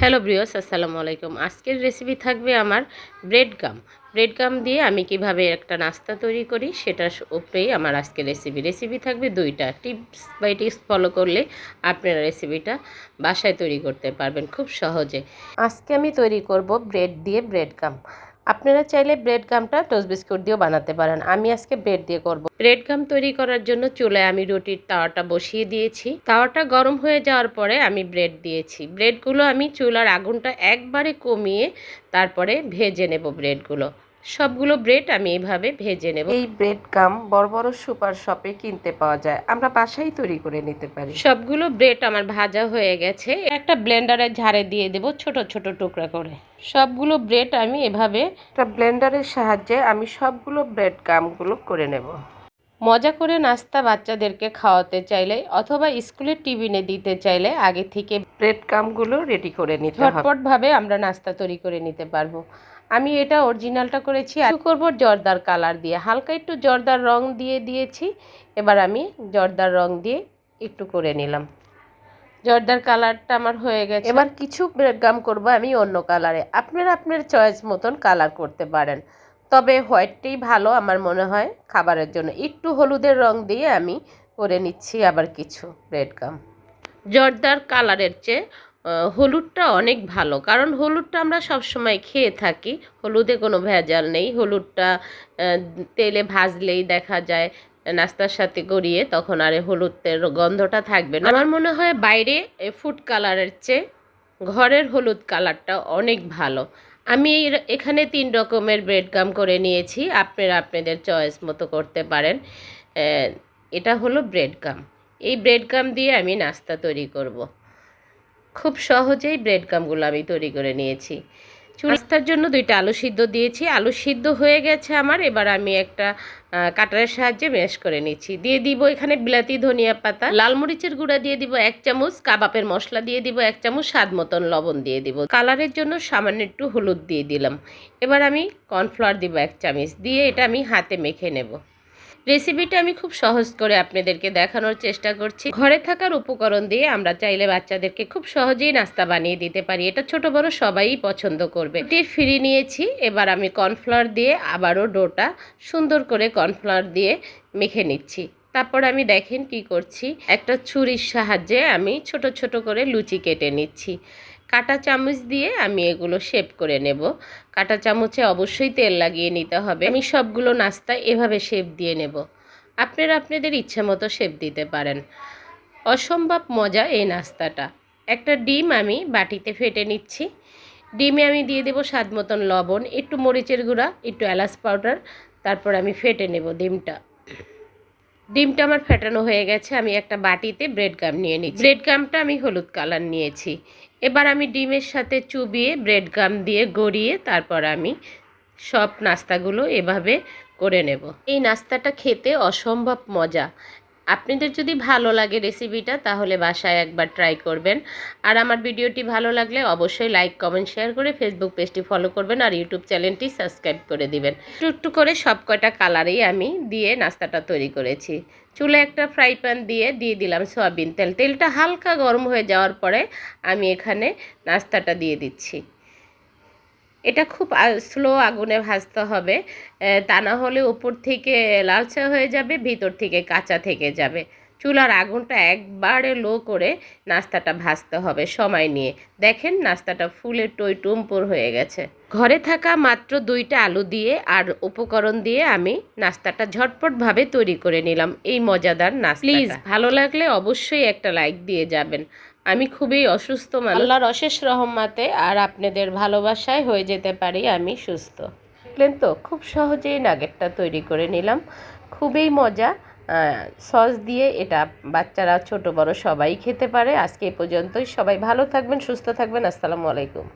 Hello ব্রিয়স আসসালামু আলাইকুম। আজকের রেসিপি থাকবে আমার ব্রেড গাম ব্রেড গাম দিয়ে আমি কীভাবে একটা নাস্তা তৈরি করি সেটার উপরেই আমার আজকের রেসিপি রেসিপি থাকবে দুইটা। টিপস বাই টিপস ফলো করলে আপনারা রেসিপিটা বাসায় তৈরি করতে পারবেন খুব সহজে। আজকে আমি তৈরি করব ব্রেড দিয়ে ব্রেড গাম আপনারা চাইলে ব্রেড গামটা টোস্ট বিস্কুট দিয়েও বানাতে পারেন। আমি আজকে ব্রেড দিয়ে করব। ব্রেড গাম তৈরি করার জন্য চুলায় আমি রুটির তাওয়াটা বসিয়ে দিয়েছি। তাওয়াটা গরম হয়ে যাওয়ার পরে আমি ব্রেড দিয়েছি। ব্রেডগুলো আমি চুলার আগুনটা একবারে কমিয়ে তারপরে ভেজে নেব ব্রেডগুলো। সবগুলো ব্রেড আমি এইভাবে ভেজে নেব। এই ব্রেড গাম বড় বড় সুপার শপে কিনতে পাওয়া যায়। আমরা বাসায় তৈরি করে নিতে পারি। সবগুলো ব্রেড আমার ভাজা হয়ে গেছে। একটা ব্লেন্ডারে ঝাড়ে দিয়ে দেব ছোট ছোট টুকরা করে। সবগুলো ব্রেড আমি এভাবে একটা ব্লেন্ডারের সাহায্যে আমি সবগুলো ব্রেড গামগুলো করে নেব। মজা করে নাস্তা বাচ্চাদেরকে খাওয়াতে চাইলে অথবা স্কুলের টিফিনে দিতে চাইলে আগে থেকে ব্রেড কামগুলো রেডি করে নিতে হবে। ঝটপটভাবে আমরা নাস্তা তৈরি করে নিতে পারব। আমি এটা অরিজিনালটা করেছি আর করব জর্দার কালার দিয়ে। হালকা একটু জর্দার রং দিয়ে দিয়েছি, এবার আমি জর্দার রং দিয়ে একটু করে নিলাম। জর্দার কালারটা আমার হয়ে গেছে। এবার কিছু ব্রেড গাম করব আমি অন্য কালারে আপনারা আপনার চয়েস মতন কালার করতে পারেন। তবে হোয়াইটটাই ভালো আমার মনে হয় খাবারের জন্য। একটু হলুদের রং দিয়ে আমি করে নিচ্ছি আবার কিছু ব্রেড গাম জর্দার কালারের চেয়ে হলুদটা অনেক ভালো। কারণ হলুদটা আমরা সব সময় খেয়ে থাকি। হলুদে কোনো ভেজাল নেই। হলুদটা তেলে ভাজলেই দেখা যায় নাস্তার সাথে গড়িয়ে তখন আর হলুদের গন্ধটা থাকবে না। আমার মনে হয় বাইরে ফুড কালারের চেয়ে ঘরের হলুদ কালারটা অনেক ভালো। আমি এখানে তিন রকমের ব্রেড গাম করে নিয়েছি। আপনারা আপনাদের চয়েস মতো করতে পারেন। এটা হলো ব্রেড গাম এই ব্রেড গাম দিয়ে আমি নাস্তা তৈরি করব। খুব সহজেই ব্রেড গামগুলো আমি তৈরি করে নিয়েছি। নাস্তার জন্য দুইটা আলু সিদ্ধ দিয়েছি। আলু সিদ্ধ হয়ে গেছে আমার, এবার আমি একটা কাটারের সাহায্যে ম্যাশ করে নিচ্ছি। দিয়ে দিব এখানে বিলাতি, ধনিয়া পাতা, লাল মরিচের গুঁড়া দিয়ে দিব এক চামচ, কাবাবের মশলা দিয়ে দিব এক চামচ, স্বাদ মতন লবণ দিয়ে দিব। কালারের জন্য সামান্য একটু হলুদ দিয়ে দিলাম। এবার আমি কর্নফ্লাওয়ার দিব এক চামচ। দিয়ে এটা আমি হাতে মেখে নেব। রেসিপিটা আমি খুব সহজ করে আপনাদেরকে দেখানোর চেষ্টা করছি। ঘরে থাকার উপকরণ দিয়ে আমরা চাইলে বাচ্চাদেরকে খুব সহজেই নাস্তা বানিয়ে দিতে পারি। এটা ছোট, বড় সবাই পছন্দ করবে। টির ফিরি নিয়েছি। এবার আমি কর্নফ্লাওয়ার দিয়ে আবারও ডোটা সুন্দর করে কর্নফ্লাওয়ার দিয়ে মেখে নিচ্ছি। তারপর আমি দেখেন কি করছি। একটা ছুরির সাহায্যে আমি ছোট ছোট করে লুচি কেটে নিচ্ছি। কাটা চামচ দিয়ে আমি এগুলো শেপ করে নেব। কাটা চামচে অবশ্যই তেল লাগিয়ে নিতে হবে। আমি সবগুলো নাস্তা এভাবে শেপ দিয়ে নেব। আপনারা আপনাদের ইচ্ছে মতো শেপ দিতে পারেন। অসম্ভব মজা এই নাস্তাটা। একটা ডিম আমি বাটিতে ফেটে নিচ্ছি। ডিমে আমি দিয়ে দেবো স্বাদ মতন লবণ, একটু মরিচের গুঁড়া, একটু এলাচ পাউডার, তারপর আমি ফেটে নেব ডিমটা। ডিমটা আমার ফেটানো হয়ে গেছে। আমি একটা বাটিতে ব্রেড গাম নিয়ে নিচ্ছি। ব্রেড গামটা আমি হলুদ কালার নিয়েছি। এবার আমি ডিমের সাথে চুবিয়ে ব্রেড গাম দিয়ে গড়িয়ে তারপর আমি সব নাস্তাগুলো এভাবে করে নেব। এই নাস্তাটা খেতে অসম্ভব মজা। আপনাদের যদি ভালো লাগে রেসিপিটা তাহলে বাসায় একবার ট্রাই করবেন। আর আমার ভিডিওটি ভালো লাগলে অবশ্যই লাইক কমেন্ট শেয়ার করে ফেসবুক পেজটি ফলো করবেন আর ইউটিউব চ্যানেলটি সাবস্ক্রাইব করে দিবেন। একটু একটু করে সব কয়টা কালারেই আমি দিয়ে নাস্তাটা তৈরি করেছি। চুলে একটা ফ্রাই প্যান দিয়ে দিয়ে দিলাম সয়াবিন তেল। তেলটা হালকা গরম হয়ে যাওয়ার পরে আমি এখানে নাস্তাটা দিয়ে দিচ্ছি। এটা খুব স্লো আগুনে ভাজতে হবে। তা না হলে উপর থেকে লালচে হয়ে যাবে, ভিতর থেকে কাঁচা থেকে যাবে। চুলার আগুনটা একবারে লো করে নাস্তাটা ভাজতে হবে সময় নিয়ে। দেখেন নাস্তাটা ফুলে টই টুম্পুর হয়ে গেছে। ঘরে থাকা মাত্র দুইটা আলু দিয়ে আর উপকরণ দিয়ে আমি নাস্তাটা ঝটপটভাবে তৈরি করে নিলাম। এই মজাদার নাস্তা প্লিজ ভালো লাগলে অবশ্যই একটা লাইক দিয়ে যাবেন। আমি খুবই অসুস্থ আল্লাহর অশেষ রহমাতে আর আপনাদের ভালোবাসায় হয়ে যেতে পারি আমি সুস্থ। দেখলেন তো? খুব সহজেই নাগেটটা তৈরি করে নিলাম। খুবই মজা। সস দিয়ে এটা বাচ্চারা, ছোট, বড় সবাই খেতে পারে। আজকে এ পর্যন্তই। সবাই ভালো থাকবেন, সুস্থ থাকবেন। আসসালামু আলাইকুম।